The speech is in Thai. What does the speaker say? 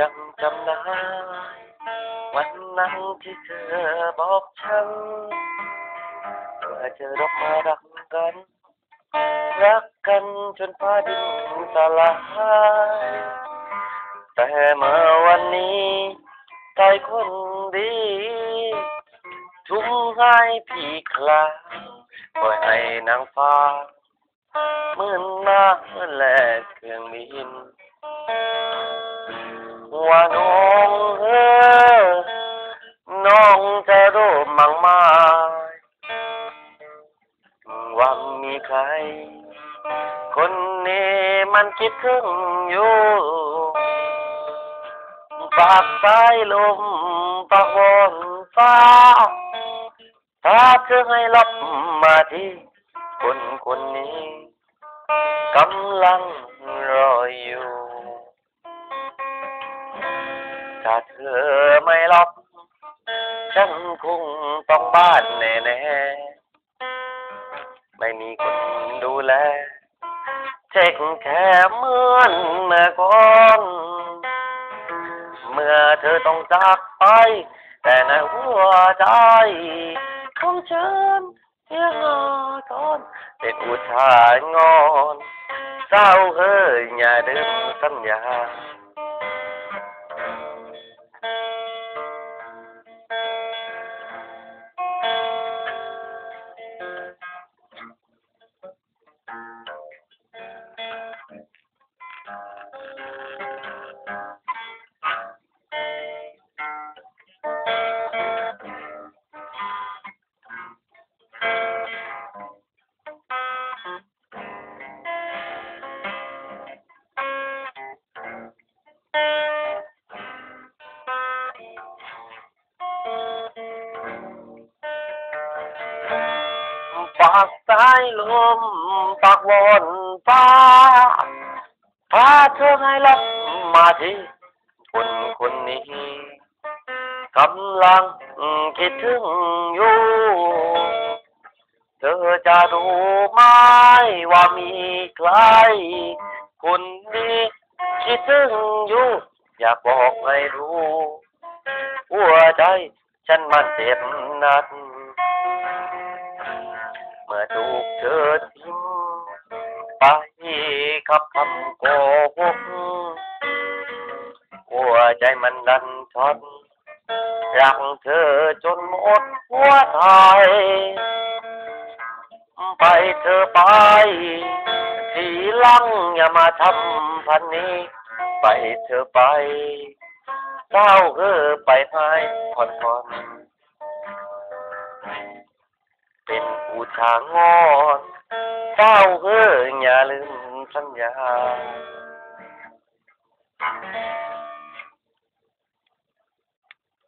ยังจำได้วันนั้นที่เธอบอกฉันว่าจะรักมารักกัน รักกันจนฟ้าดินสลายแต่เมื่อวันนี้ใจคนดี ทุ่มให้พี่คลาปล่อยให้นางฟ้าเหมื่อนมาแลกเครื่องบิน ว่าน้องเออน้องจะรู้มั่งไหมว่ามีใคร คนนี้มันคิดถึงอยู่ปากสายลมปากวอนฟ้าถ้าเธอให้รับมาที่คนคนนี้กำลังรออยู่ ถ้าเธอไม่รับฉันคงต้องบ้านแน่ๆไม่มีคนดูแลเช็คแค่เหมือนเมื่อก่อนเมื่อเธอต้องจากไป แต่ในหัวใจของฉันยังรอทนเป็นอุทานงอนเศร้าเฮ้ยอย่าลืมสัญญา ปากสายลมปากวอนฟ้าพาเธอให้รับมาที่คนคนนี้กำลังคิดถึงอยู่ เธอจะรู้ไหมว่ามีใคร คนนี้คิดถึงอยู่ อยากบอกให้รู้ หัวใจฉันมันเจ็บนัก เมื่อถูกเธอทิ้งไปขับคำโกหกหัวใจมันดันทนรักเธอจนหมดหัวใจไปเธอไปทีลังอย่ามาทำพันนี้ ไปเธอไปเศร้าเออไปให้ผ่อนผ่อน อุทางอนเฝ้าเฮ้ยอย่าลืมสัญญา